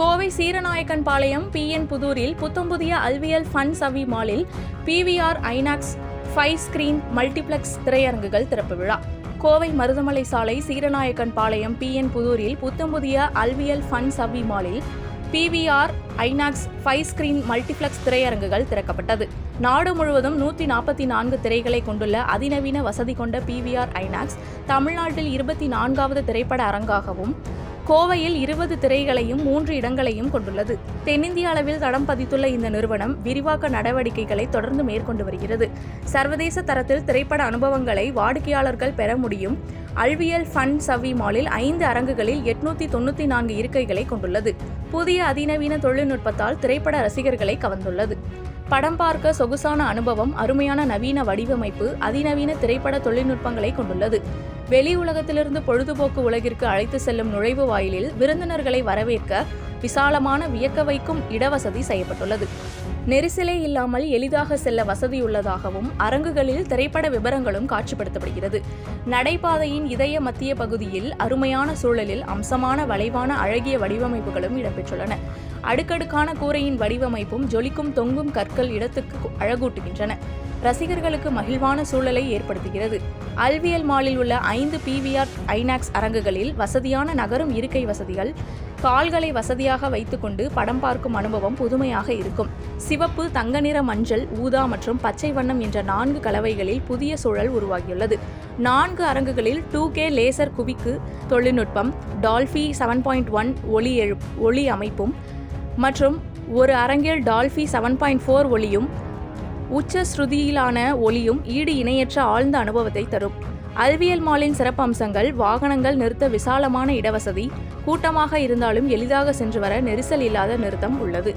Kovai Seeranayakkan Palayam P புதூரில் புத்தம்புதிய அல்வியல் ஃபன் சவி மாலில் PVR INOX five screen multiplex திரையரங்குகள் திறப்பு விழா. கோவை மருதமலை சாலை சீரநாயக்கன் பாளையம் பிஎன் புதூரில் புத்தம்புதிய அல்வியல் ஃபன் சவி மாலில் PVR INOX five screen multiplex திரையரங்குகள் திறக்கப்பட்டது. நாடு முழுவதும் நூற்றி நாற்பத்தி நான்கு திரைகளை கொண்டுள்ள அதிநவீன வசதி கொண்ட பிவிஆர் ஐநாக்ஸ் தமிழ்நாட்டில் இருபத்தி நான்காவது திரைப்பட அரங்காகவும் கோவையில் இருபது திரைகளையும் மூன்று இடங்களையும் கொண்டுள்ளது. தென்னிந்திய அளவில் தடம் பதித்துள்ள இந்த நிறுவனம் விரிவாக்க நடவடிக்கைகளை தொடர்ந்து மேற்கொண்டு வருகிறது. சர்வதேச தரத்தில் திரைப்பட அனுபவங்களை வாடிக்கையாளர்கள் பெற முடியும். அல்வியல் ஃபன் சவி மாலில் ஐந்து அரங்குகளில் எட்நூத்தி தொண்ணூத்தி நான்கு இருக்கைகளை கொண்டுள்ளது. புதிய அதிநவீன தொழில்நுட்பத்தால் திரைப்பட ரசிகர்களை கவர்ந்துள்ளது. படம் பார்க்க சொகுசான அனுபவம் அருமையான நவீன வடிவமைப்பு அதிநவீன திரைப்பட தொழில்நுட்பங்களை கொண்டுள்ளது. வெளி உலகத்திலிருந்து பொழுதுபோக்கு உலகிற்கு அழைத்து செல்லும் நுழைவு வாயிலில் விருந்தினர்களை வரவேற்க விசாலமான வியக்க வைக்கும் இடவசதி செய்யப்பட்டுள்ளது. நெரிசலே இல்லாமல் எளிதாக செல்ல வசதியுள்ளதாகவும் அரங்குகளில் திரைப்பட விவரங்களும் காட்சிப்படுத்தப்படுகிறது. நடைபாதையின் இதய மத்திய பகுதியில் அருமையான சூழலில் அம்சமான வளைவான அழகிய வடிவமைப்புகளும் இடம்பெற்றுள்ளன. அடுக்கடுக்கான கூரையின் வடிவமைப்பும் ஜொலிக்கும் தொங்கும் கற்கள் இடத்துக்கு அழகூட்டுகின்றன. ரசிகர்களுக்கு மகிழ்வான சூழலை ஏற்படுத்துகிறது. அல்வியல் மாலில் உள்ள ஐந்து பிவிஆர் ஐநாக்ஸ் அரங்குகளில் வசதியான நகரும் இருக்கை வசதிகள் கால்களை வசதியாக வைத்துக்கொண்டு படம் பார்க்கும் அனுபவம் புதுமையாக இருக்கும். சிவப்பு தங்க நிற மஞ்சள் ஊதா மற்றும் பச்சை வண்ணம் என்ற நான்கு கலவைகளில் புதிய சூழல் உருவாகியுள்ளது. நான்கு அரங்குகளில் டூ கே லேசர் குவிக்கு தொழில்நுட்பம் டால்ஃபி செவன் பாயிண்ட் ஒன் ஒளி எழு ஒளி அமைப்பும் மற்றும் ஒரு அரங்கில் டால்ஃபி செவன் பாயிண்ட் ஃபோர் ஒளியும் உச்ச ஸ்ருதியிலான ஒளியும் ஈடு இணையற்ற ஆழ்ந்த அனுபவத்தை தரும். அறிவியல் மாலின் சிறப்பம்சங்கள் வாகனங்கள் நிறுத்த விசாலமான இடவசதி கூட்டமாக இருந்தாலும் எளிதாக சென்று வர நெரிசல் இல்லாத நிறுத்தம் உள்ளது.